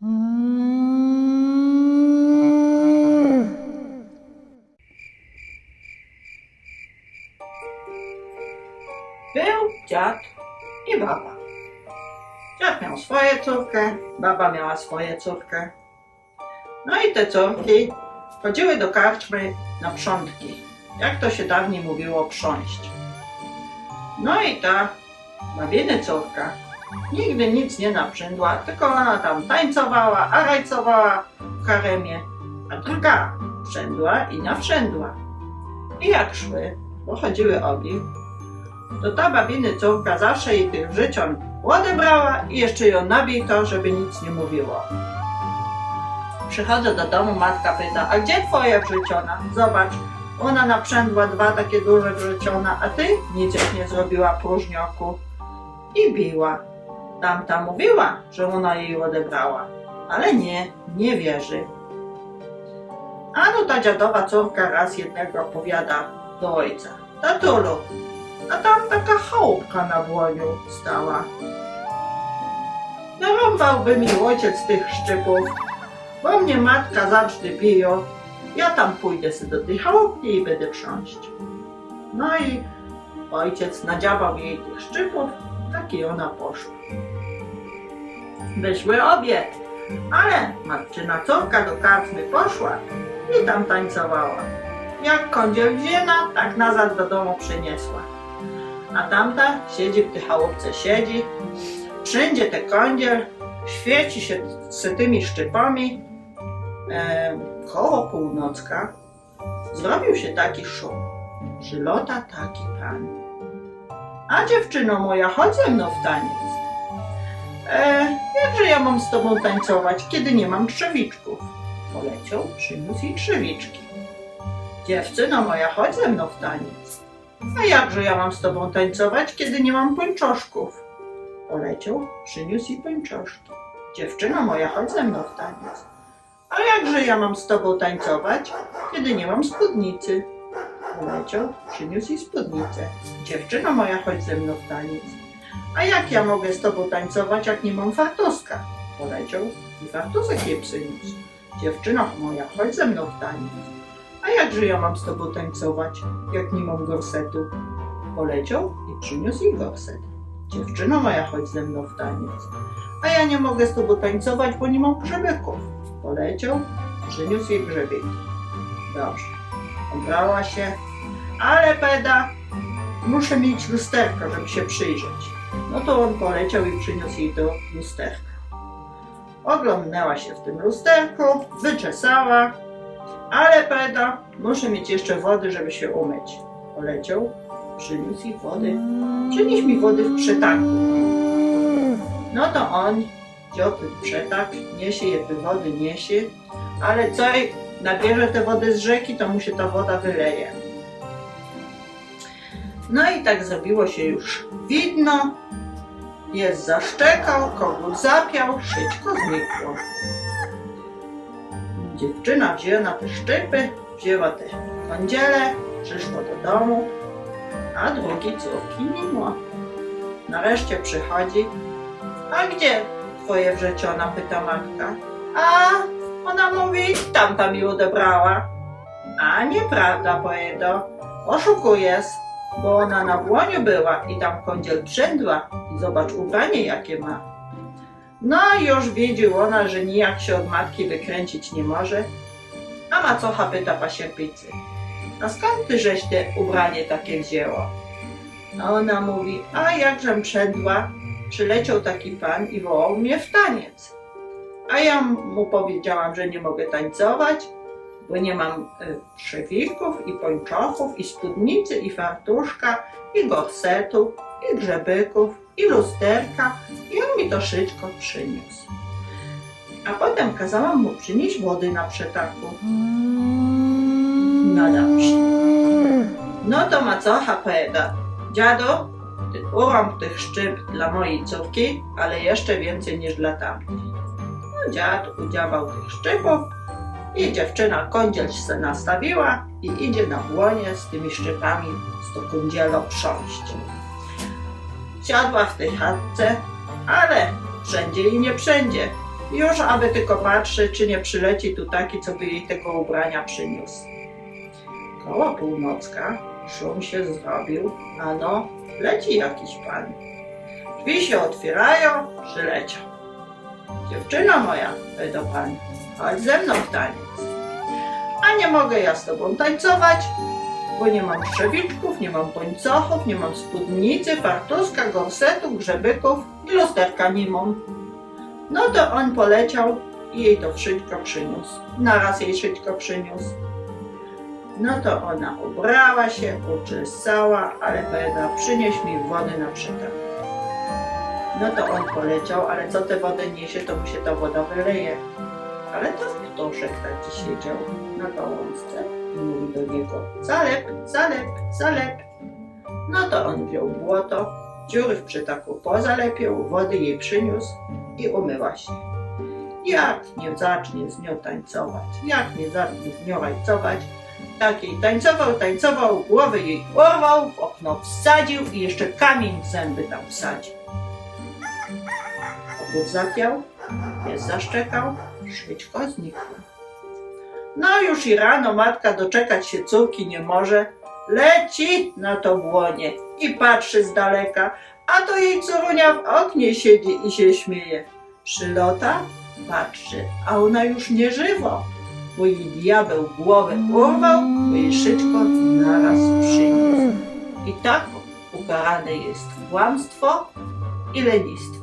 Był dziad i baba. Dziad miał swoją córkę, baba miała swoją córkę. No i te córki chodziły do karczmy na przątki. Jak to się dawniej mówiło, prząść. No i ta babiny córka nigdy nic nie naprzędła, tylko ona tam tańcowała, a rajcowała w haremie, a druga wszędła i nawszędła. I jak szły, bo chodziły obie, to ta babiny córka zawsze jej tych życion odebrała i jeszcze ją nabito, żeby nic nie mówiło. Przychodzę do domu, matka pyta, a gdzie twoja wrzyciona? Zobacz, ona naprzędła dwa takie duże wrzyciona, a ty nic nie zrobiła próżnioku. I biła. Tamta mówiła, że ona jej odebrała, ale nie, nie wierzy. A no ta dziadowa córka raz jednego powiada do ojca. Tatulu, a tam taka chałupka na błoniu stała. Narąbałby mi ojciec tych szczypów, bo mnie matka zawsze biją. Ja tam pójdę sobie do tej chałupki i będę prząść. No i ojciec nadziałał jej tych szczypów, tak i ona poszła. Wyszły obie, ale matczyna córka do karczmy poszła i tam tańcowała. Jak kądziel wzięła, tak nazad do domu przyniesła. A tamta siedzi w tej chałupce, siedzi, wszędzie te kądziel, świeci się z tymi szczypami. E, koło północka zrobił się taki szum. Przylota taki pan. A dziewczyno moja, chodź ze mną w taniec. E, jakże ja mam z tobą tańcować, kiedy nie mam trzewiczków? Poleciał, przyniósł jej trzewiczki. Dziewczyno moja, chodź ze mną w taniec. A jakże ja mam z tobą tańcować, kiedy nie mam pończoszków? Poleciał, przyniósł jej pończoszki. Dziewczyno moja, chodź ze mną w taniec. A jakże ja mam z tobą tańcować, kiedy nie mam spódnicy? Poleciał, przyniósł jej spódnicę. Dziewczyno moja, chodź ze mną w taniec. A jak ja mogę z tobą tańcować, jak nie mam fartuska? Poleciał i fartusek jej przyniósł. Dziewczyno moja, chodź ze mną w taniec. A jakże ja mam z tobą tańcować, jak nie mam gorsetu? Poleciał i przyniósł jej gorset. Dziewczyno moja, chodź ze mną w taniec. A ja nie mogę z tobą tańcować, bo nie mam grzebeków. Poleciał, przyniósł jej grzebiki. Dobrze. Obrała się, ale peda, muszę mieć lusterko, żeby się przyjrzeć. No to on poleciał i przyniósł jej to lusterko. Oglądnęła się w tym lusterku, wyczesała, ale peda, muszę mieć jeszcze wody, żeby się umyć. Poleciał, przyniósł jej wody. Przynieś mi wody w przetaku. No to on wziął przetak, niesie je te wody, niesie, ale co nabierze te wody z rzeki, to mu się ta woda wyleje. No i tak zrobiło się już widno, jest zaszczekał, kogut zapiał, szyćko znikło. Dziewczyna wzięła te szczypy, wzięła te kądziele, przyszła do domu, a drugiej córki nie ma. Nareszcie przychodzi, a gdzie twoje wrzeciona? pyta matka. A ona mówi, tamta mi odebrała. A nieprawda, pojedo, oszukujesz, bo ona na błoniu była i tam kądziel przędła i zobacz ubranie jakie ma. No już wiedział ona, że nijak się od matki wykręcić nie może. A macocha pyta pasierbicy, a skąd ty żeś te ubranie takie wzięło? A ona mówi, a jakżem przędła, przyleciał taki pan i wołał mnie w taniec. A ja mu powiedziałam, że nie mogę tańcować, bo nie mam y, przewików i pończochów, i spódnicy, i fartuszka, i gorsetu, i grzebyków, i lusterka. I on mi to szyćko przyniósł. A potem kazałam mu przynieść wody na przetaku. No dobrze. No to macocha powiada, dziadu, ty urąb tych szczyp dla mojej córki, ale jeszcze więcej niż dla tamtej. No dziad udziałał tych szczypów i dziewczyna kądziel się nastawiła i idzie na błonie z tymi szczypami z to kądzielo prząść. Siadła w tej chatce, ale wszędzie i nie wszędzie. Już aby tylko patrzy, czy nie przyleci tu taki, co by jej tego ubrania przyniósł. Koło północka szum się zrobił, a no, leci jakiś pan. Drzwi się otwierają, przyleciał. Dziewczyno moja, do pani, chodź ze mną taniec. A nie mogę ja z tobą tańcować, bo nie mam strzewiczków, nie mam pońcochów, nie mam spódnicy, fartuszka, gorsetu, grzebyków i lusterka nie mam. No to on poleciał i jej to wszystko przyniósł. Naraz jej wszystko przyniósł. No to ona ubrała się, uczesała, ale powiedziała, przynieś mi wody na przykład. No to on poleciał, ale co tę wodę niesie, to mu się ta woda wyleje. Ale to ptoszek taki siedział na gałązce i mówi do niego, zalep, zalep, zalep. No to on wziął błoto, dziury w przytaku pozalepiał, wody jej przyniósł i umyła się. Jak nie zacznie z nią tańcować, jak nie zacznie z nią tańcować, tak jej tańcował, tańcował, głowę jej urwał, w okno wsadził i jeszcze kamień w zęby tam wsadził. Obóz zapiał, pies zaszczekał, szwyćko znikło. No już i rano matka doczekać się córki nie może, leci na to błonie i patrzy z daleka, a to jej córunia w oknie siedzi i się śmieje. Przylota, patrzy, a ona już nie żywo, bo jej diabeł głowę urwał, bo jej szyczko naraz przyniósł. I tak ukarane jest kłamstwo i lenistwo.